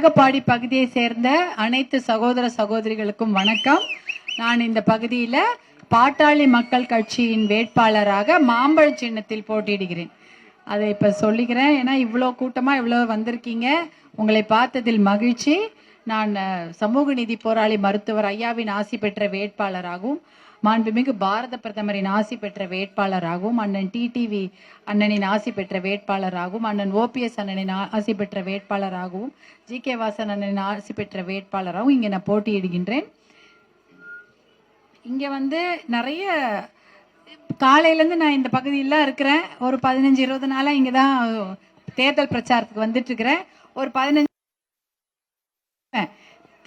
அழகப்பாடி பகுதியை சேர்ந்த அனைத்து சகோதர சகோதரிகளுக்கும் வணக்கம். நான் இந்த பகுதியில பாட்டாளி மக்கள் கட்சியின் வேட்பாளராக மாம்பழ சின்னத்தில் போட்டியிடுகிறேன். அதை இப்போ சொல்லிக்கிறேன். ஏன்னா இவ்வளோ கூட்டமா இவ்வளோ வந்திருக்கீங்க. உங்களை பார்த்ததில் மகிழ்ச்சி. நான் சமூக நீதி போராளி மருத்துவர் ஐயாவின் ஆசி பெற்ற வேட்பாளராகவும் மாண்புமிகு பாரத பிரதமரின் ஆசி பெற்ற வேட்பாளராகவும் அண்ணன் டிடிவி அண்ணனின் ஆசி பெற்ற வேட்பாளராகவும் அண்ணன் ஓபிஎஸ் அண்ணனின் ஆசி பெற்ற வேட்பாளராகவும் ஜி கே வாசன் அண்ணனின் ஆசி பெற்ற வேட்பாளராகவும் இங்கே நான் போட்டியிடுகின்றேன். இங்கே வந்து நிறைய காலையிலேருந்து நான் இந்த பகுதியில் இருக்கிறேன். ஒரு பதினஞ்சு இருபது நாளா இங்கே தான் தேர்தல் பிரச்சாரத்துக்கு வந்துட்டு இருக்கிறேன். ஒரு பதினஞ்சு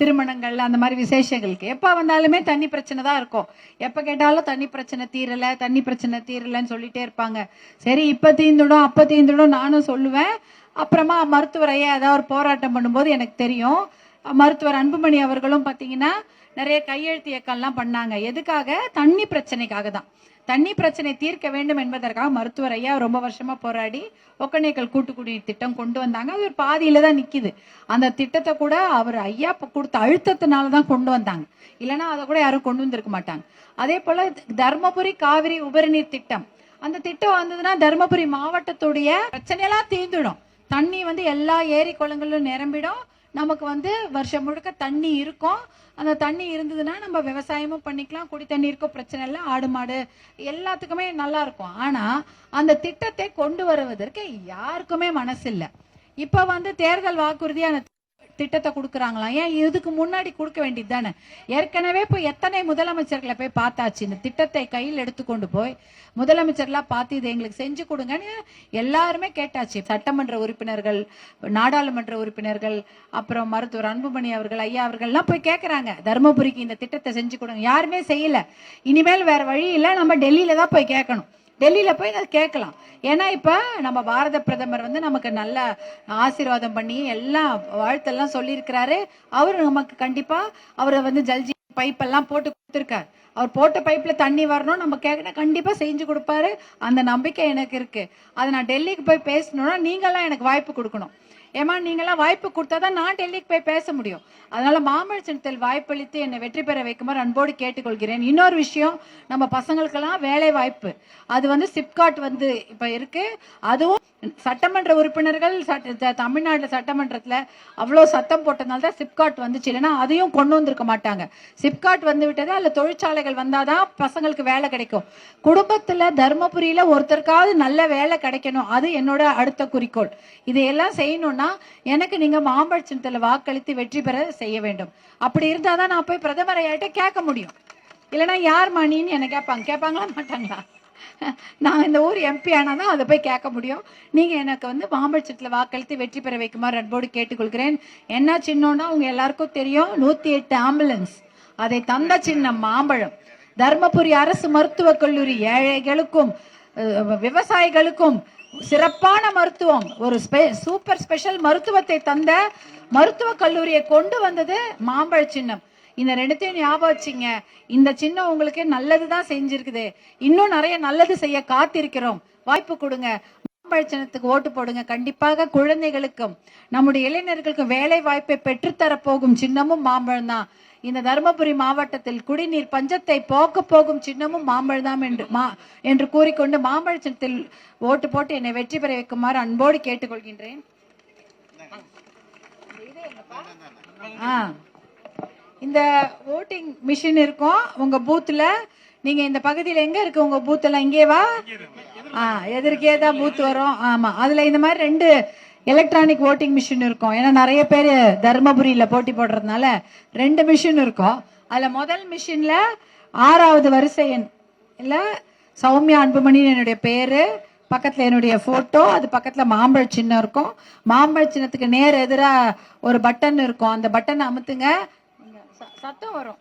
திருமணங்கள் அந்த மாதிரி விசேஷங்களுக்கு. எப்போ வந்தாலுமே தண்ணி பிரச்சனை தான் இருக்கும். எப்போ கேட்டாலும் தண்ணி பிரச்சனை தீரலை தண்ணி பிரச்சனை தீரலைன்னு சொல்லிட்டே இருப்பாங்க. சரி இப்போ தீர்ந்துடும் அப்போ தீர்ந்துடும் நானும் சொல்லுவேன். அப்புறமா மருத்துவரையே ஏதாவது ஒரு போராட்டம் பண்ணும்போது எனக்கு தெரியும். மருத்துவர் அன்புமணி அவர்களும் பார்த்தீங்கன்னா நிறைய கையெழுத்து இயக்கம்லாம் பண்ணாங்க. எதுக்காக? தண்ணி பிரச்சனைக்காக தான். தண்ணி பிரச்சனை தீர்க்க வேண்டும் என்பதற்காக மருத்துவர் ஐயா ரொம்ப வருஷமா போராடி ஒக்கநேக்கல் கூட்டுக்குடி திட்டம் கொண்டு வந்தாங்க. அது ஒரு பாதியில தான் நிக்குது. அந்த திட்டத்தை கூட அவர் ஐயா கொடுத்த அழுத்தத்தினால தான் கொண்டு வந்தாங்க. இல்லைன்னா அதை கூட யாரும் கொண்டு வந்திருக்க மாட்டாங்க. அதே போல தர்மபுரி காவிரி உபரிநீர் திட்டம். அந்த திட்டம் வந்ததுன்னா தர்மபுரி மாவட்டத்துடைய பிரச்சனையெல்லாம் தீர்ந்துடும். தண்ணி வந்து எல்லா ஏரி குளங்களும் நிரம்பிடும். நமக்கு வந்து வருஷம் முழுக்க தண்ணி இருக்கும். அந்த தண்ணி இருந்ததுன்னா நம்ம விவசாயமும் பண்ணிக்கலாம் குடி தண்ணீருக்கும் பிரச்சனை இல்லை ஆடு மாடு எல்லாத்துக்குமே நல்லா இருக்கும். ஆனா அந்த திட்டத்தை கொண்டு வருவதற்கு யாருக்குமே மனசு இல்லை இப்ப வந்து தேர்தல் வாக்குறுதியான திட்டத்தை கொடுக்குறாங்களாம் ஏன் இதுக்கு முன்னாடி கொடுக்க வேண்டியது தானே? ஏற்கனவே இப்போ எத்தனை முதலமைச்சர்களை போய் பார்த்தாச்சு? இந்த திட்டத்தை கையில் எடுத்துக்கொண்டு போய் முதலமைச்சர்லாம் பார்த்து இதை எங்களுக்கு செஞ்சு கொடுங்கன்னு எல்லாருமே கேட்டாச்சு. சட்டமன்ற உறுப்பினர்கள் நாடாளுமன்ற உறுப்பினர்கள் அப்புறம் மருத்துவர் அன்புமணி அவர்கள் ஐயா அவர்கள்லாம் போய் கேட்குறாங்க தருமபுரிக்கு இந்த திட்டத்தை செஞ்சு கொடுங்க. யாருமே செய்யல. இனிமேல் வேற வழி இல்லை. நம்ம டெல்லியில தான் போய் கேட்கணும் டெல்லியில போய் அதை கேட்கலாம். ஏன்னா இப்ப நம்ம பாரத பிரதமர் வந்து நமக்கு நல்ல ஆசீர்வாதம் பண்ணி எல்லாம் வாழ்த்தெல்லாம் சொல்லியிருக்கிறாரு. அவர் நமக்கு கண்டிப்பா அவரை வந்து ஜல்ஜி பைப் எல்லாம் போட்டு கொடுத்துருக்காரு. அவர் போட்ட பைப்ல தண்ணி வரணும் நம்ம கேட்கணும் கண்டிப்பாக செஞ்சு கொடுப்பாரு. அந்த நம்பிக்கை எனக்கு இருக்கு. அதை நான் டெல்லிக்கு போய் பேசணும்னா நீங்கெல்லாம் எனக்கு வாய்ப்பு கொடுக்கணும். ஏமா நீங்களாம் வாய்ப்பு கொடுத்தாதான் நான் டெல்லிக்கு போய் பேச முடியும். அதனால மாம்பழ சின்னத்தில் வாய்ப்பளித்து என்னை வெற்றி பெற வைக்குமாறு அன்போடு கேட்டுக்கொள்கிறேன். இன்னொரு விஷயம் நம்ம பசங்களுக்கெல்லாம் வேலை வாய்ப்பு. அது வந்து சிப்காட் வந்து இப்போ இருக்கு. அதுவும் சட்டமன்ற உறுப்பினர்கள் சட்ட- தமிழ்நாட்டில் தமிழ்நாடு அவ்வளோ சத்தம் போட்டதுனால தான் சிப்காட் வந்துச்சு. இல்லைன்னா அதையும் கொண்டு வந்திருக்க மாட்டாங்க. சிப்காட் வந்து விட்டது அதில் தொழிற்சாலைகள் வந்தால் தான் பசங்களுக்கு வேலை கிடைக்கும். குடும்பத்தில் தருமபுரியில் ஒருத்தருக்காவது நல்ல வேலை கிடைக்கணும். அது என்னோட அடுத்த குறிக்கோள். இதையெல்லாம் செய்யணும்னா எனக்கு நீங்க மாம்பழ சின்னத்துல வாக்களித்து வெற்றி பெற செய்ய வேண்டும். அப்படி இருந்தாதான் நான் போய் பிரதமர் ஐயாட்ட கேட்க முடியும். இல்லைன்னா யார் மணின்னு என்ன கேட்பாங்க. கேட்பாங்களா மாட்டாங்களா? நான் இந்த ஊர் எம்பி ஆனால் தான் அதை போய் கேட்க முடியும். நீங்கள் எனக்கு வந்து மாம்பழச்சத்தில் வாக்களித்து வெற்றி பெற வைக்குமாறு அன்போடு கேட்டுக்கொள்கிறேன். என்ன சின்னம்னா உங்க எல்லாருக்கும் தெரியும் நூற்றி எட்டு ஆம்புலன்ஸ். அதை தந்த சின்னம் மாம்பழம். தர்மபுரி அரசு மருத்துவக் கல்லூரி ஏழைகளுக்கும் விவசாயிகளுக்கும் சிறப்பான மருத்துவம். ஒரு ஸ்பெ- சூப்பர் ஸ்பெஷல் மருத்துவத்தை தந்த மருத்துவக் கல்லூரியை கொண்டு வந்தது மாம்பழ சின்னம். இந்த ரெண்டுத்தையும் ஞாபகம் வச்சுங்க. இந்த சின்னம் உங்களுக்கு நல்லது தான் செஞ்சிருக்குது. இன்னும் நிறைய நல்லது செய்ய காத்திருக்கிறோம். வாய்ப்பு கொடுங்க. மாம்பழ சின்னத்துக்கு ஓட்டு போடுங்க. கண்டிப்பாக குழந்தைகளுக்கும் நம்முடைய இளைஞர்களுக்கும் வேலை வாய்ப்பை பெற்றுத்தர போகும் சின்னமும் மாம்பழம் தான் இந்த தருமபுரி மாவட்டத்தில் குடிநீர் பஞ்சத்தை போக்க போகும் சின்னமும் மாம்பழம் என்று மா என்று கூறிக்கொண்டு மாம்பழ சின்னத்தில் ஓட்டு போட்டு என்னை வெற்றி பெற வைக்குமாறு அன்போடு கேட்டுக்கொள்கின்றேன். ஆ. இந்த ஓட்டிங் மிஷின் இருக்கும் உங்க பூத்துல நீங்க இந்த பகுதியில எங்க இருக்கு உங்க பூத் எல்லாம்? வா ஆ எதிர்க்கே தான் பூத் வரும். ஆமா அதுல இந்த மாதிரி ரெண்டு எலக்ட்ரானிக் ஓட்டிங் மிஷின் இருக்கும். ஏன்னா நிறைய பேர் தருமபுரியில் போட்டி போடுறதுனால ரெண்டு மிஷின் இருக்கும். அதில் முதல் மிஷினில் ஆறாவது வரிசை எண் இல்லை சௌமியா அன்புமணின்னு என்னுடைய பேர். பக்கத்தில் என்னுடைய ஃபோட்டோ அது பக்கத்தில் மாம்பழ சின்னம் இருக்கும். மாம்பழ சின்னத்துக்கு நேர் எதிராக ஒரு பட்டன் இருக்கும். அந்த பட்டனை அமுத்துங்க. ச- சத்தம் வரும்.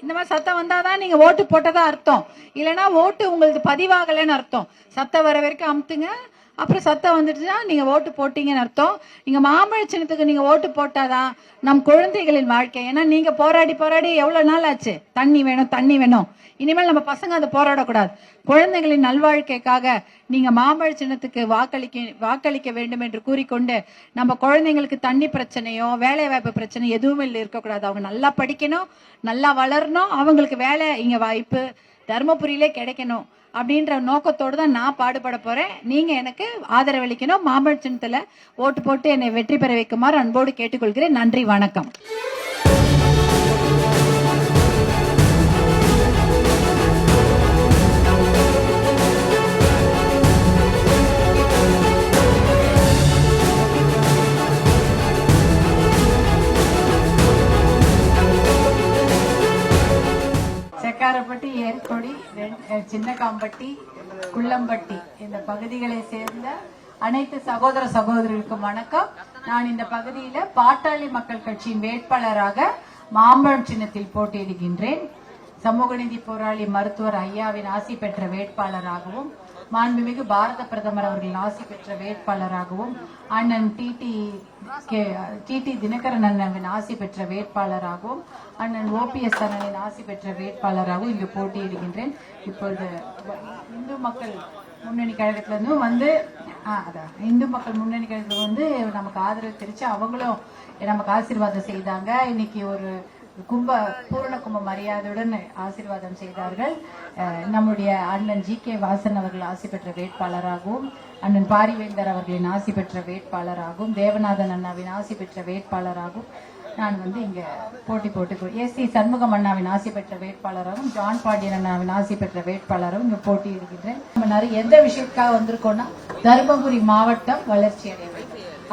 இந்த மாதிரி சத்தம் வந்தாதான் நீங்கள் ஓட்டு போட்டதா அர்த்தம். இல்லைன்னா ஓட்டு உங்களுக்கு பதிவாகலைன்னு அர்த்தம். சத்தம் வர வரைக்கும் அமுத்துங்க. அப்புறம் சத்தம் வந்துட்டுனா நீங்கள் ஓட்டு போட்டீங்கன்னு அர்த்தம். நீங்கள் மாம்பழ சின்னத்துக்கு நீங்கள் ஓட்டு போட்டாதான் நம் குழந்தைகளின் வாழ்க்கை? ஏன்னா நீங்கள் போராடி போராடி எவ்வளோ நாள் ஆச்சு? தண்ணி வேணும் தண்ணி வேணும். இனிமேல் நம்ம பசங்க அதை போராடக்கூடாது. குழந்தைகளின் நல்வாழ்க்கைக்காக நீங்கள் மாம்பழ சின்னத்துக்கு வாக்களிக்க வாக்களிக்க வேண்டும் என்று கூறிக்கொண்டு நம்ம குழந்தைங்களுக்கு தண்ணி பிரச்சனையோ வேலை வாய்ப்பு பிரச்சனை எதுவுமே இல்லை இருக்கக்கூடாது. அவங்க நல்லா படிக்கணும் நல்லா வளரணும். அவங்களுக்கு வேலை இங்கே வாய்ப்பு தருமபுரியிலே கிடைக்கணும். அப்படின்ற நோக்கத்தோடு தான் நான் பாடுபட போறேன். நீங்க எனக்கு ஆதரவளிக்கணும். மாம்பழ ஓட்டு போட்டு என்னை வெற்றி பெற வைக்குமாறு அன்போடு கேட்டுக்கொள்கிறேன். நன்றி வணக்கம். சின்னகாம்பட்டி குள்ளம்பட்டி இந்த பகுதிகளை சேர்ந்த அனைத்து சகோதர சகோதரிகளுக்கும் வணக்கம். நான் இந்த பகுதியில பாட்டாளி மக்கள் கட்சியின் வேட்பாளராக மாம்பழம் சின்னத்தில் போட்டியிடுகின்றேன். சமூக நீதி போராளி மருத்துவர் ஐயாவின் ஆசி பெற்ற வேட்பாளராகவும் மாண்புமிகு பாரத பிரதமர் அவர்களின் ஆசி பெற்ற வேட்பாளராகவும் அண்ணன் டிடி டிடி தினகரன் அண்ணன் ஆசி பெற்ற வேட்பாளராகவும் அண்ணன் ஓபிஎஸ் அண்ணனின் ஆசி பெற்ற வேட்பாளராகவும் இங்கு போட்டியிடுகின்றேன். இப்பொழுது இந்து மக்கள் முன்னணி கழகத்திலிருந்தும் வந்து ஆ, அதான் இந்து மக்கள் முன்னணி கழகத்துல வந்து நமக்கு ஆதரவு தெரிச்சு அவங்களும் நமக்கு ஆசீர்வாதம் செய்தாங்க. இன்னைக்கு ஒரு கும்ப பூரண கும்ப மரியாதையுடன் ஆசீர்வாதம் செய்தார்கள். நம்முடைய அண்ணன் ஜி கே வாசன் அவர்கள் ஆசி பெற்ற வேட்பாளராகவும் அண்ணன் பாரிவேந்தர் அவர்களின் ஆசி பெற்ற வேட்பாளராகவும் தேவநாதன் அண்ணாவின் ஆசி பெற்ற வேட்பாளராகவும் நான் வந்து இங்க போட்டி போட்டு எஸ் சி சண்முகம் அண்ணாவின் ஆசி பெற்ற வேட்பாளராகவும் ஜான் பாண்டியன் அண்ணாவின் ஆசி பெற்ற வேட்பாளராகவும் இங்க போட்டியிடுகின்றேன். நம்ம நிறைய எந்த விஷயத்துக்காக வந்திருக்கோம்னா தருமபுரி மாவட்டம் வளர்ச்சி அடைய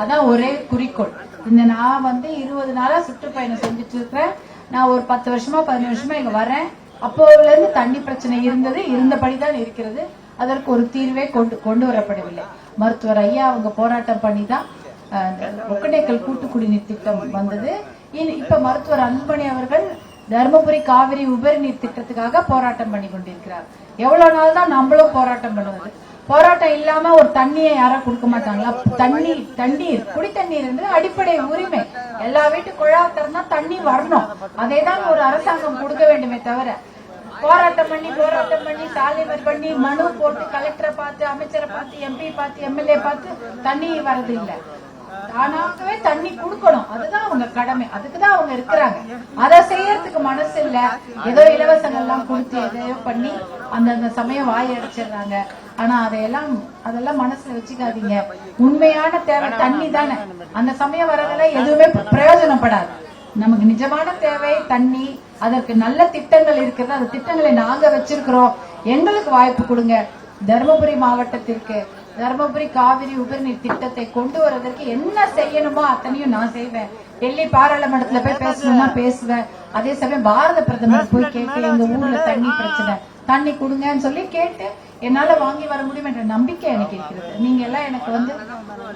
அதான் ஒரே குறிக்கோள். இந்த நான் வந்து இருபது நாளா சுற்றுப்பயணம் செஞ்சுட்டு இருக்கிறேன். நான் ஒரு பத்து வருஷமா பதினஞ்சு வருஷமா இங்க வரேன் அப்போல இருந்து தண்ணி பிரச்சனை இருந்தது இருந்தபடிதான் இருக்கிறது. அதற்கு ஒரு தீர்வே கொண்டு கொண்டு வரப்படவில்லை. மருத்துவர் ஐயா அவங்க போராட்டம் பண்ணி தான் அஹ், கூட்டு குடிநீர் திட்டம் வந்தது. இனி- இப்ப மருத்துவர் அன்பணி அவர்கள் தருமபுரி காவிரி உபரி நீர் திட்டத்துக்காக போராட்டம் பண்ணி கொண்டிருக்கிறார். எவ்வளவு நாள் தான் நம்மளும் போராட்டம் பண்ணுவது? போராட்டம் இல்லாம ஒரு தண்ணியை யாரும் கொடுக்க மாட்டாங்களா? தண்ணீர் தண்ணீர் குடி தண்ணீர் என்று அடிப்படை உரிமை. எல்லா வீட்டு குழா திறந்தா தண்ணி வரணும். அதை தான் ஒரு அரசாங்கம் கொடுக்க வேண்டுமே தவிர போராட்டம் பண்ணி போராட்டம் பண்ணி சாலைவர் பண்ணி மனு போட்டு கலெக்டரை பார்த்து அமைச்சரை பார்த்து எம்பி பார்த்து எம்எல்ஏ பார்த்து தண்ணி வரது இல்ல. தானாகவே தண்ணி கொடுக்கணும். அதுதான் அவங்க கடமை. அதுக்குதான் அவங்க இருக்கிறாங்க. அதை செய்யறதுக்கு மனசு இல்ல ஏதோ இலவசங்கள் எல்லாம் கொடுத்து எதையோ பண்ணி அந்தந்த சமயம் வாய் அடிச்சிடுறாங்க. ஆனா அதையெல்லாம் அதெல்லாம் மனசுல வச்சுக்காதீங்க. உண்மையான தேவை தண்ணி தானே. அந்த சமயம் வரதெல்லாம் எதுவுமே பிரயோஜனப்படாது. நமக்கு நிஜமான தேவை தண்ணி. அதற்கு நல்ல திட்டங்கள் இருக்கிறது. அந்த திட்டங்களை நாங்க வச்சிருக்கிறோம். எங்களுக்கு வாய்ப்பு கொடுங்க. தருமபுரி மாவட்டத்திற்கு தருமபுரி காவிரி உபரிநீர் திட்டத்தை கொண்டு வருவதற்கு என்ன செய்யணுமோ அத்தனையும் நான் செய்வேன். டெல்லி பாராளுமன்றத்துல போய் பேசணும்னா பேசுவேன். அதே சமயம் பாரத பிரதமர் போய் கேட்க எங்க ஊர்ல தண்ணி பிரச்சனை. தண்ணி கொடுங்கன்னு சொல்லி கேட்டு என்னால வாங்கி வர முடியும் என்ற நம்பிக்கை எனக்கு இருக்கிறது. நீங்க எல்லாம் எனக்கு வந்து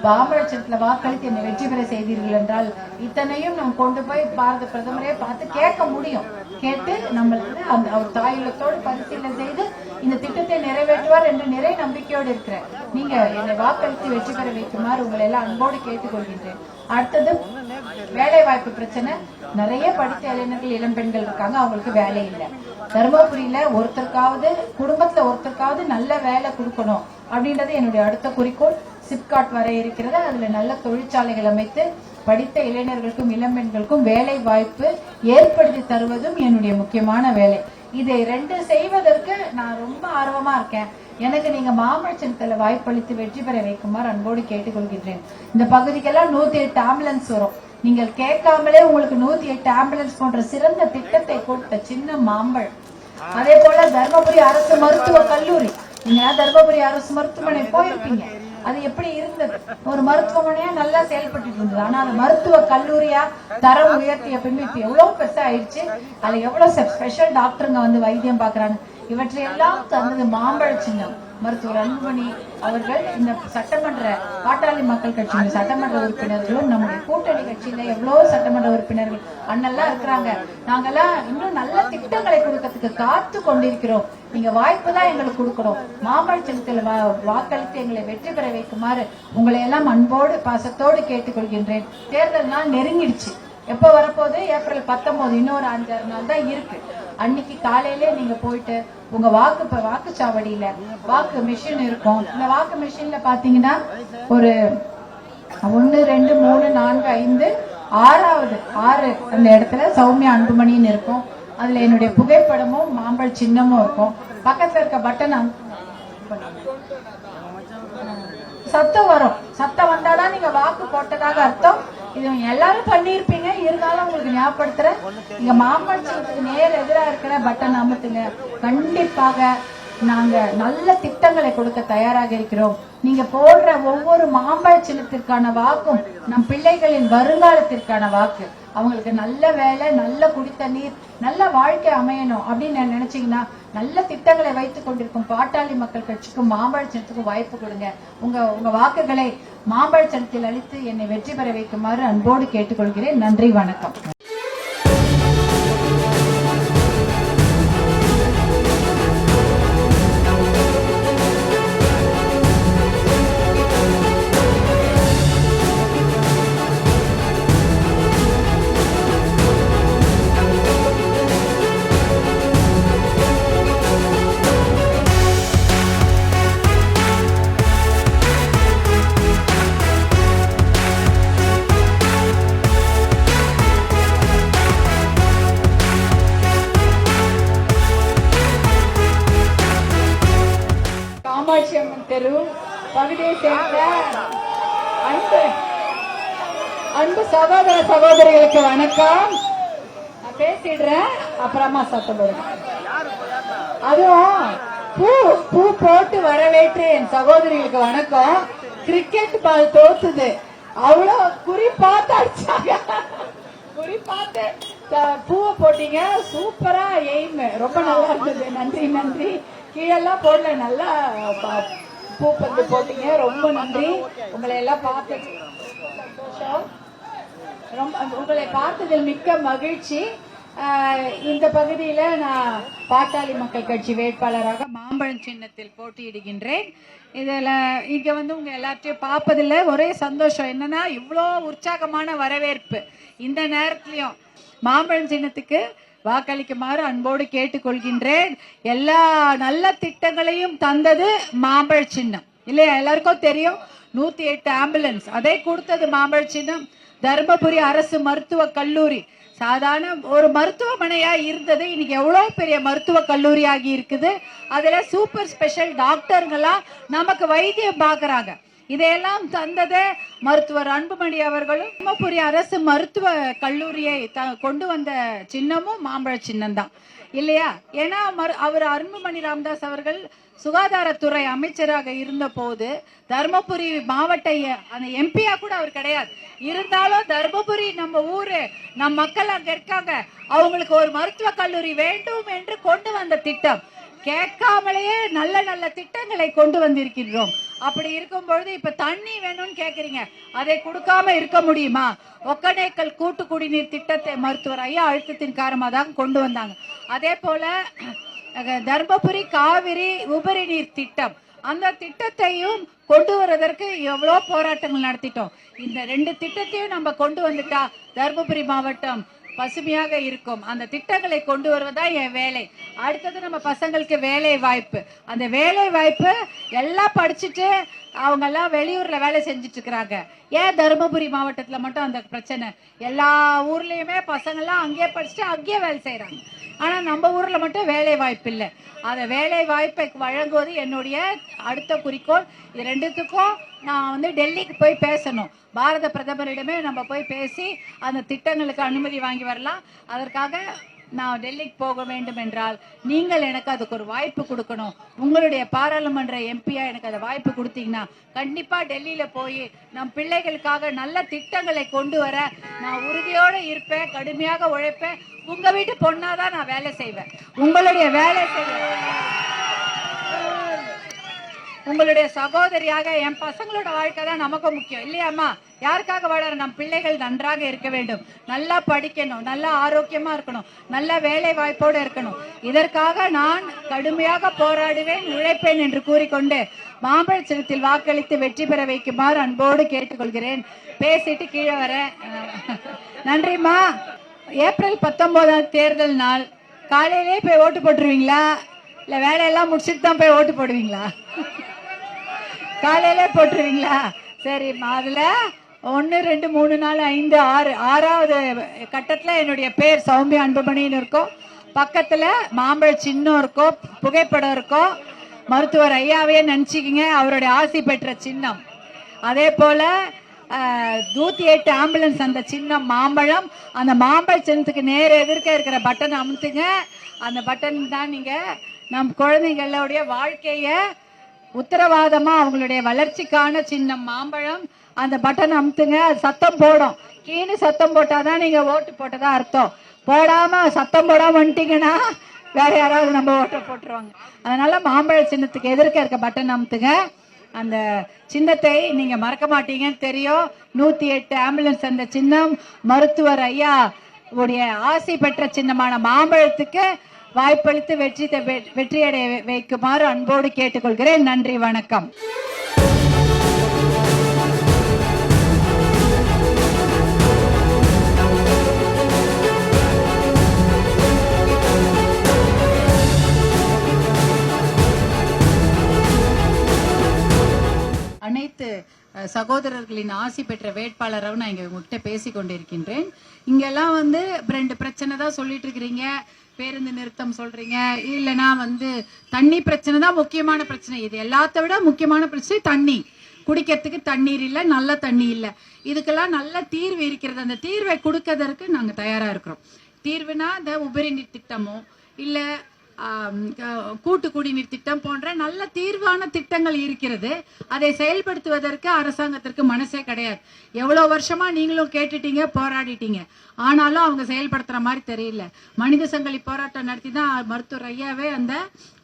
பாமரட்சத்துல வாக்களித்து என்னை வெற்றி பெற செய்தீர்கள் என்றால் இத்தனையும் நம்ம கொண்டு போய் பாரத பிரதமரே பார்த்து கேட்க முடியும். கேட்டு நம்மளுக்கு அந்த அவர் தாயுள்ளத்தோடு பரிசீலனை செய்து இந்த திட்டத்தை நிறைவேற்றுவார் என்ற நிறை நம்பிக்கையோடு இருக்கிறேன். நீங்க என்னை வாக்களித்து வெற்றி பெற வைக்குமாறு உங்களை எல்லாம் அன்போடு கேட்டுக்கொள்கின்றேன். அடுத்தது வேலை வாய்ப்பு பிரச்சனை. நிறைய படித்த இளைஞர்கள் இளம் பெண்கள் இருக்காங்க. அவங்களுக்கு வேலை இல்லை. தருமபுரியில ஒருத்தருக்காவது குடும்பத்துல ஒருத்தருக்காவது நல்ல வேலை கொடுக்கணும் அப்படின்றது என்னுடைய அடுத்த குறிக்கோள். சிப்காட் வர இருக்கிறது. அதுல நல்ல தொழிற்சாலைகள் அமைத்து படித்த இளைஞர்களுக்கும் இளம்பெண்களுக்கும் வேலை வாய்ப்பு ஏற்படுத்தி தருவதும் என்னுடைய முக்கியமான வேலை. இதை ரெண்டு செய்வதற்கு நான் ரொம்ப ஆர்வமா இருக்கேன். எனக்கு நீங்க மாமல்லத்துல வாய்ப்பளித்து வெற்றி பெற வைக்குமாறு அன்போடு கேட்டுக்கொள்கின்றேன். இந்த பகுதிக்கெல்லாம் நூத்தி எட்டு ஆம்புலன்ஸ் வரும். நீங்கள் கேட்காமலே உங்களுக்கு நூத்தி எட்டு ஆம்புலன்ஸ் போன்ற சிறந்த திட்டத்தை கொடுத்த சின்ன மாம்பழம். அதே போல தர்மபுரி அரசு மருத்துவ கல்லூரி. நீங்க தர்மபுரி அரசு மருத்துவமனை போயிருப்பீங்க? அது எப்படி இருந்தது? ஒரு மருத்துவமனையா நல்லா செயல்பட்டு இருந்தது. ஆனா அது மருத்துவ கல்லூரியா தரம் உயர்த்திய பின்பு இப்ப எவ்வளவு பெருசா ஆயிடுச்சு அதுல எவ்வளவு ஸ்பெஷல் டாக்டருங்க வந்து வைத்தியம் பாக்குறாங்க இவற்றையெல்லாம் தந்தது மாம்பழ சின்னம். மருத்துவர் அன்புமணி அவர்கள் இந்த சட்டமன்ற பாட்டாளி மக்கள் கட்சியின் சட்டமன்ற உறுப்பினர்களும் நம்முடைய கூட்டணி கட்சியில எவ்வளவு சட்டமன்ற உறுப்பினர்கள் அண்ணெல்லாம் இருக்கிறாங்க. நாங்கெல்லாம் இன்னும் நல்ல திட்டங்களை கொடுக்கறதுக்கு காத்து கொண்டிருக்கிறோம். நீங்க வாய்ப்பு தான் எங்களுக்கு கொடுக்கணும். மாம்பழ சின்னத்தில் வா- வாக்களித்து எங்களை வெற்றி பெற வைக்குமாறு உங்களை எல்லாம் அன்போடு பாசத்தோடு கேட்டுக்கொள்கின்றேன். தேர்தல் நாள் நெருங்கிடுச்சு. எப்போ வரப்போகுது? ஏப்ரல் பத்தொன்பது இன்னொரு அஞ்சாறு நாள் தான் இருக்கு. அன்னைக்கு காலையிலே நீங்க போயிட்டு உங்க வாக்கு வாக்குச்சாவடியில வாக்கு மிஷின் இருக்கும். இந்த வாக்கு மிஷின்ல பாத்தீங்கன்னா ஒரு ஒன்னு ரெண்டு மூணு நான்கு ஐந்து ஆறாவது ஆறு அந்த இடத்துல சௌமியா அன்புமணின்னு இருக்கும். அதுல என்னுடைய புகைப்படமும் மாம்பழ சின்னமும் இருக்கும். பக்கத்துல இருக்க பட்டன் சத்தம் வரும். சத்தம் வந்தாதான் நீங்க வாக்கு போட்டதாக அர்த்தம். இது எல்லாரும் பண்ணியிருப்பீங்க. இருந்தாலும் உங்களுக்கு ஞாபகப்படுத்துறேன். இங்க மாம்பழத்துக்கு நேர் எதிரா இருக்கிற பட்டன் அமுத்துங்க. கண்டிப்பாக நாங்க நல்ல திட்டங்களை கொடுக்க தயாராக இருக்கிறோம். நீங்க போடுற ஒவ்வொரு மாம்பழ சின்னத்திற்கான வாக்கும் நம் பிள்ளைகளின் வருங்காலத்திற்கான வாக்கு. அவங்களுக்கு நல்ல வேலை நல்ல குடித்தண்ணீர் நல்ல வாழ்க்கை அமையணும் அப்படின்னு நினைச்சீங்கன்னா நல்ல திட்டங்களை வைத்துக் கொண்டிருக்கும் பாட்டாளி மக்கள் கட்சிக்கும் மாம்பழ சின்னத்துக்கும் வாய்ப்பு கொடுங்க. உங்க உங்க வாக்குகளை மாம்பழ அளித்து என்னை வெற்றி பெற வைக்குமாறு அன்போடு கேட்டுக்கொள்கிறேன். நன்றி வணக்கம். சகோதர சகோதரிகளுக்கு வணக்கம். நான் பேசிடுறேன். அப்புறமா சத்தம் அதுவும் பூ பூ போட்டு வரவேற்று என் சகோதரிகளுக்கு வணக்கம். கிரிக்கெட் பால் தோத்துது. அவ்வளோ குறி பார்த்து அடிச்சாங்க. குறி பார்த்து பூவை போட்டீங்க. சூப்பரா எய்ம் ரொம்ப நல்லா இருந்தது. நன்றி நன்றி. கீழெல்லாம் போடல. நல்லா பூ பந்து போட்டீங்க. ரொம்ப நன்றி. உங்களை எல்லாம் பார்த்து சந்தோஷம். ரொம்ப உங்களை பார்த்ததில் மிக்க மகிழ்ச்சி. இந்த பகுதியில் நான் பாட்டாளி மக்கள் கட்சி வேட்பாளராக மாம்பழம் சின்னத்தில் போட்டியிடுகின்றேன். இதில் இங்கே வந்து உங்கள் எல்லாத்தையும் பார்ப்பதில் ஒரே சந்தோஷம் என்னன்னா இவ்வளோ உற்சாகமான வரவேற்பு. இந்த நேரத்துலையும் மாம்பழம் சின்னத்துக்கு வாக்களிக்குமாறு அன்போடு கேட்டுக்கொள்கின்றேன். எல்லா நல்ல திட்டங்களையும் தந்தது மாம்பழ சின்னம். இல்லையா? எல்லாருக்கும் தெரியும். நூத்தி எட்டு ஆம்புலன்ஸ் அதை கொடுத்தது மாம்பழ சின்னம். தருமபுரி அரசு மருத்துவ கல்லூரி. சாதாரண ஒரு மருத்துவமனையா இருந்தது. இன்னைக்கு எவ்வளவு பெரிய மருத்துவ கல்லூரி ஆகி இருக்குது. அதுல சூப்பர் ஸ்பெஷல் டாக்டர்கள்லாம் நமக்கு வைத்தியம் பார்க்குறாங்க. இதையெல்லாம் தந்தது மருத்துவர் அன்புமணி அவர்களும். தர்மபுரி அரசு மருத்துவ கல்லூரியை த- கொண்டு வந்த சின்னமும் மாம்பழ சின்னம் தான் இல்லையா? ஏன்னா மரு- அவர் அன்புமணி ராமதாஸ் அவர்கள் சுகாதாரத்துறை அமைச்சராக இருந்த போது தர்மபுரி மாவட்ட அந்த எம்பியா கூட அவர் கிடையாது. இருந்தாலும் தர்மபுரி நம்ம ஊரு நம் மக்கள் அங்க இருக்காங்க. அவங்களுக்கு ஒரு மருத்துவ கல்லூரி வேண்டும் என்று கொண்டு வந்த திட்டம். கேட்காமலேயே நல்ல நல்ல திட்டங்களை கொண்டு வந்திருக்கின்றோம். அப்படி இருக்கும் பொழுது இப்ப தண்ணி வேணும்னு கேக்குறீங்க. அதை கொடுக்காம இருக்க முடியுமா? ஒக்கனேக்கல் கூட்டு குடிநீர் திட்டத்தை மருத்துவர் ஐயா அழுத்தத்தின் காரணமாக தான் கொண்டு வந்தாங்க. அதே போல தர்மபுரி காவிரி உபரி நீர் திட்டம். அந்த திட்டத்தையும் கொண்டு வருவதற்கு எவ்வளோ போராட்டங்கள் நடத்திட்டோம். இந்த ரெண்டு திட்டத்தையும் நம்ம கொண்டு வந்துட்டா தர்மபுரி மாவட்டம் பசுமையாக இருக்கும். அந்த திட்டங்களை கொண்டு வருவதா என் வேலை. அடுத்தது நம்ம பசங்களுக்கு வேலை வாய்ப்பு. அந்த வேலை வாய்ப்பு எல்லாம் படிச்சுட்டு அவங்க எல்லாம் வெளியூர்ல வேலை செஞ்சுட்டு இருக்கிறாங்க. ஏன் தருமபுரி மாவட்டத்துல மட்டும் அந்த பிரச்சனை? எல்லா ஊர்லயுமே பசங்கள்லாம் அங்கேயே படிச்சுட்டு அங்கேயே வேலை செய்யறாங்க ஆனால் நம்ம ஊரில் மட்டும் வேலை வாய்ப்பு இல்லை. அந்த வேலை வாய்ப்பை வழங்குவது என்னுடைய அடுத்த குறிக்கோள். இது ரெண்டுத்துக்கும் நான் வந்து டெல்லிக்கு போய் பேசணும். பாரத பிரதமரிடமே நம்ம போய் பேசி அந்த திட்டங்களுக்கு அனுமதி வாங்கி வரலாம். அதற்காக நான் டெல்லிக்கு போக வேண்டும் என்றால் நீங்கள் எனக்கு அதுக்கு ஒரு வாய்ப்பு கொடுக்கணும். உங்களுடைய பாராளுமன்ற எம்பியா எனக்கு அதை வாய்ப்பு கொடுத்தீங்கன்னா கண்டிப்பா டெல்லியில போய் நம் பிள்ளைகளுக்காக நல்ல திட்டங்களை கொண்டு வர நான் உறுதியோட இருப்பேன் கடுமையாக உழைப்பேன். உங்க வீட்டு பொண்ணாதான் நான் வேலை செய்வேன். உங்களுடைய வேலை செய்வேன் உங்களுடைய சகோதரியாக என் பசங்களோட வாழ்க்கை தான் நமக்கு முக்கியம். இல்லையாம்மா யாருக்காக வாழற நம் பிள்ளைகள் நன்றாக இருக்க வேண்டும். நல்லா படிக்கணும் நல்லா ஆரோக்கியமா இருக்கணும் நல்ல வேலை வாய்ப்போடு இருக்கணும். இதற்காக நான் கடுமையாக போராடுவேன் உழைப்பேன் என்று கூறிக்கொண்டு மாம்பழ வாக்களித்து வெற்றி பெற வைக்குமாறு அன்போடு கேட்டுக்கொள்கிறேன். பேசிட்டு கீழே வரேன் நன்றிம்மா ஏப்ரல் பத்தொன்பதாம் தேர்தல் நாள். காலையிலே போய் ஓட்டு போட்டுருவீங்களா? இல்லை வேலையெல்லாம் முடிச்சுட்டு தான் போய் ஓட்டு போடுவீங்களா? காலையில போட்டுருவீங்களா? சரிம்மா அதுல ஒன்று ரெண்டு மூணு நாலு ஐந்து ஆறு ஆறாவது கட்டத்துல என்னுடைய பேர் சௌமியா அன்புமணின்னு இருக்கும். பக்கத்துல மாம்பழ சின்னம் இருக்கும் புகைப்படம் இருக்கும். மருத்துவர் ஐயாவே நினச்சிக்கிங்க அவருடைய ஆசி பெற்ற சின்னம். அதே போல நூற்றி எட்டு ஆம்புலன்ஸ் அந்த சின்னம் மாம்பழம். அந்த மாம்பழ சின்னத்துக்கு நேர எதிர்க்க இருக்கிற பட்டன் அமுத்துங்க. அந்த பட்டன் தான் நீங்க நம் குழந்தைங்களுடைய வாழ்க்கையை உத்தரவாதமா அவங்களுடைய வளர்ச்சிக்கான சின்னம் மாம்பழம் அந்த பட்டன் அமுத்துங்க அது சத்தம் போடும். கீழே சத்தம் போட்டாதான் நீங்க ஓட்டு போட்டதா அர்த்தம். போடாம சத்தம் போடாம வந்துட்டீங்கன்னா வேற யாராவது நம்ம ஓட்டை போட்டுருவாங்க. அதனால மாம்பழ சின்னத்துக்கு எதிர்க்க இருக்க பட்டன் அமுத்துங்க. அந்த சின்னத்தை நீங்க மறக்க மாட்டீங்கன்னு தெரியும். நூத்தி எட்டு ஆம்புலன்ஸ் அந்த சின்னம் மருத்துவர் ஐயா உடைய ஆசை பெற்ற சின்னமான மாம்பழத்துக்கு வாய்ப்பளித்து வெற்றி வெற்றியடைய வைக்குமாறு அன்போடு கேட்டுக்கொள்கிறேன். நன்றி வணக்கம். அனைத்து சகோதரர்களின் ஆசி பெற்ற வேட்பாளராக நான் இங்க உங்ககிட்ட பேசி கொண்டிருக்கின்றேன் இங்கெல்லாம் வந்து ரெண்டு பிரச்சனை தான் சொல்லிட்டு இருக்கிறீங்க. பேருந்து நிறுத்தம் சொல்றீங்க. இல்லைன்னா வந்து தண்ணி பிரச்சனை தான் முக்கியமான பிரச்சனை. இது எல்லாத்த விட முக்கியமான பிரச்சனை தண்ணி. குடிக்கிறதுக்கு தண்ணீர் இல்லை நல்ல தண்ணி இல்லை. இதுக்கெல்லாம் நல்ல தீர்வு இருக்கிறது. அந்த தீர்வை கொடுக்கறதற்கு நாங்கள் தயாராக இருக்கிறோம். தீர்வுனா இந்த உபரி நீர் திட்டமோ இல்லை கூட்டு குடிநீர் திட்டம் போன்ற நல்ல தீர்வான திட்டங்கள் இருக்கிறது. அதை செயல்படுத்துவதற்கு அரசாங்கத்திற்கு மனசே கிடையாது. எவ்வளோ வருஷமா நீங்களும் கேட்டுட்டீங்க போராடிட்டீங்க. ஆனாலும் அவங்க செயல்படுத்துற மாதிரி தெரியல. மனித சங்கிலி போராட்டம் நடத்தி தான் மருத்துவர் ஐயாவே அந்த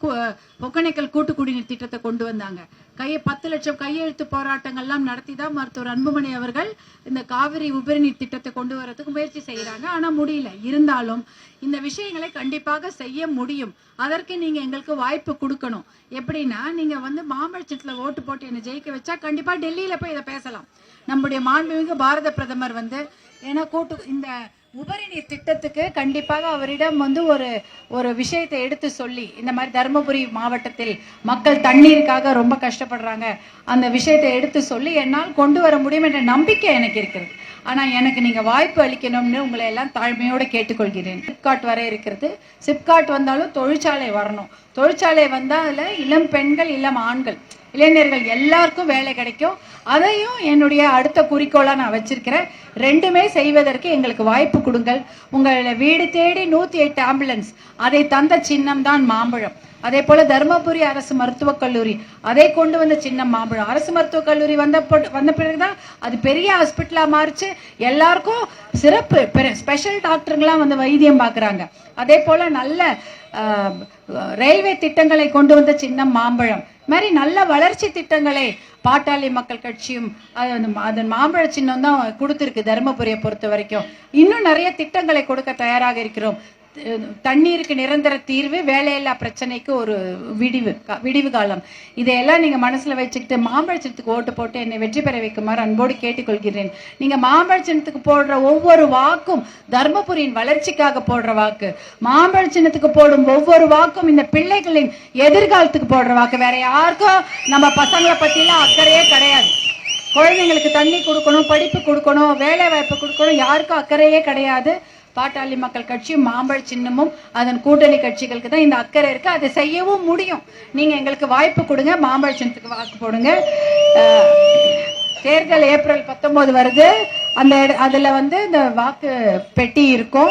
கு- கூட்டு குடிநீர் திட்டத்தை கொண்டு வந்தாங்க. கையை பத்து லட்சம் கையெழுத்து போராட்டங்கள்லாம் நடத்தி தான் மருத்துவர் அன்புமணி அவர்கள் இந்த காவிரி உபரிநீர் திட்டத்தை கொண்டு வரதுக்கு முயற்சி செய்கிறாங்க ஆனால் முடியல. இருந்தாலும் இந்த விஷயங்களை கண்டிப்பாக செய்ய முடியும். அதற்கு நீங்க எங்களுக்கு வாய்ப்பு கொடுக்கணும். எப்படின்னா நீங்க வந்து மாம்பழச்சத்துல ஓட்டு போட்டு என்னை ஜெயிக்க வச்சா கண்டிப்பா டெல்லியில போய் இதை பேசலாம். நம்முடைய மாண்புமிகு பாரத பிரதமர் வந்து ஏன்னா கூட்டு இந்த உபரி நீர் திட்டத்துக்கு கண்டிப்பாக அவரிடம் வந்து ஒரு ஒரு விஷயத்தை எடுத்து சொல்லி இந்த மாதிரி தருமபுரி மாவட்டத்தில் மக்கள் தண்ணீருக்காக ரொம்ப கஷ்டப்படுறாங்க அந்த விஷயத்தை எடுத்து சொல்லி என்னால் கொண்டு வர முடியும் என்ற நம்பிக்கை எனக்கு இருக்கிறது. ஆனா எனக்கு நீங்க வாய்ப்பு அளிக்கணும்னு உங்களை எல்லாம் தாழ்மையோட கேட்டுக்கொள்கிறேன். சிப்காட் வர இருக்கிறது. சிப்காட் வந்தாலும் தொழிற்சாலை வரணும். தொழிற்சாலை வந்தா அதுல இளம் பெண்கள் இளம் ஆண்கள் இளைஞர்கள் எல்லாருக்கும் வேலை கிடைக்கும். அதையும் என்னுடைய அடுத்த குறிக்கோளாக நான் வச்சிருக்கிறேன். ரெண்டுமே செய்வதற்கு எங்களுக்கு வாய்ப்பு கொடுங்கள். உங்களை வீடு தேடி நூற்றி எட்டு ஆம்புலன்ஸ் அதை தந்த சின்னம் தான் மாம்பழம். அதே போல தருமபுரி அரசு மருத்துவக் கல்லூரி அதை கொண்டு வந்த சின்னம் மாம்பழம். அரசு மருத்துவக் கல்லூரி வந்த வந்த பிறகுதான் அது பெரிய ஹாஸ்பிட்டலா மாறிச்சு. எல்லாருக்கும் சிறப்பு. ஸ்பெஷல் டாக்டருங்களாம் வந்து வைத்தியம் பார்க்குறாங்க அதே போல நல்ல ரயில்வே திட்டங்களை கொண்டு வந்த சின்னம் மாம்பழம். மாதிரி நல்ல வளர்ச்சி திட்டங்களை பாட்டாளி மக்கள் கட்சியும் அது அதன் மாம்பழ சின்னம் தான் கொடுத்துருக்கு தருமபுரியை பொறுத்த வரைக்கும். இன்னும் நிறைய திட்டங்களை கொடுக்க தயாராக இருக்கிறோம். தண்ணீருக்கு நிரந்தர தீர்வு வேலையில்லா பிரச்சனைக்கு ஒரு விடிவு விடிவு காலம். இதையெல்லாம் நீங்க மனசுல வச்சுக்கிட்டு மாம்பழச்சனத்துக்கு ஓட்டு போட்டு என்னை வெற்றி பெற வைக்குமாறு அன்போடு கேட்டுக்கொள்கிறேன். நீங்க மாம்பழச்சனத்துக்கு போடுற ஒவ்வொரு வாக்கும் தர்மபுரியின் வளர்ச்சிக்காக போடுற வாக்கு. மாம்பழ சின்னத்துக்கு போடும் ஒவ்வொரு வாக்கும் இந்த பிள்ளைகளின் எதிர்காலத்துக்கு போடுற வாக்கு. வேற யாருக்கும் நம்ம பசங்களை பத்திலாம் அக்கறையே கிடையாது. குழந்தைங்களுக்கு தண்ணி கொடுக்கணும் படிப்பு கொடுக்கணும் வேலை வாய்ப்பு கொடுக்கணும் யாருக்கும் அக்கறையே கிடையாது. பாட்டாளி மக்கள் கட்சியும் மாம்பழ சின்னமும் அதன் கூட்டணி கட்சிகளுக்கு தான் இந்த அக்கறை இருக்கு. அதை செய்யவும் முடியும். நீங்க எங்களுக்கு வாய்ப்பு கொடுங்க. மாம்பழ சின்னத்துக்கு வாக்கு போடுங்க. தேர்தல் ஏப்ரல் பத்தொன்பது வருது. அந்த இட- அதுல வந்து இந்த வாக்கு பெட்டி இருக்கும்.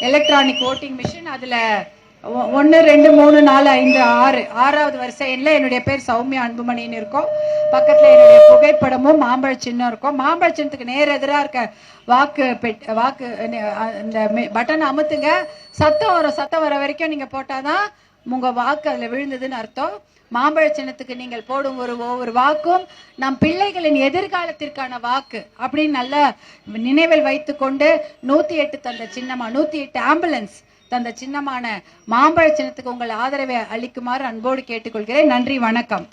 எலக்ட்ரானிக் ஓட்டிங் மிஷின் அதுல ஒன்று ரெண்டு மூணு நாலு ஐந்து ஆறு. ஆறாவது வரிசை எண்ணில் என்னுடைய பேர் சௌமியா அன்புமணின்னு இருக்கும். பக்கத்தில் என்னுடைய புகைப்படமும் மாம்பழ சின்னம் இருக்கும். மாம்பழ சின்னத்துக்கு நேர் எதிராக இருக்க வாக்கு பெட் வாக்கு அந்த பட்டனை அமுத்துங்க. சத்தம் வர சத்தம் வர வரைக்கும் நீங்கள் போட்டால்தான் உங்கள் வாக்கு அதில் விழுந்ததுன்னு அர்த்தம். மாம்பழ சின்னத்துக்கு நீங்கள் போடும் ஒரு ஒவ்வொரு வாக்கும் நம் பிள்ளைகளின் எதிர்காலத்திற்கான வாக்கு அப்படின்னு நல்லா நினைவில் வைத்துக்கொண்டு நூற்றி எட்டு தந்த சின்னமாக நூற்றி எட்டு ஆம்புலன்ஸ் தந்த சின்னமான மாம்பழ சின்னத்துக்கு உங்கள் ஆதரவை அளிக்குமாறு அன்போடு கேட்டுக்கொள்கிறேன். நன்றி வணக்கம்.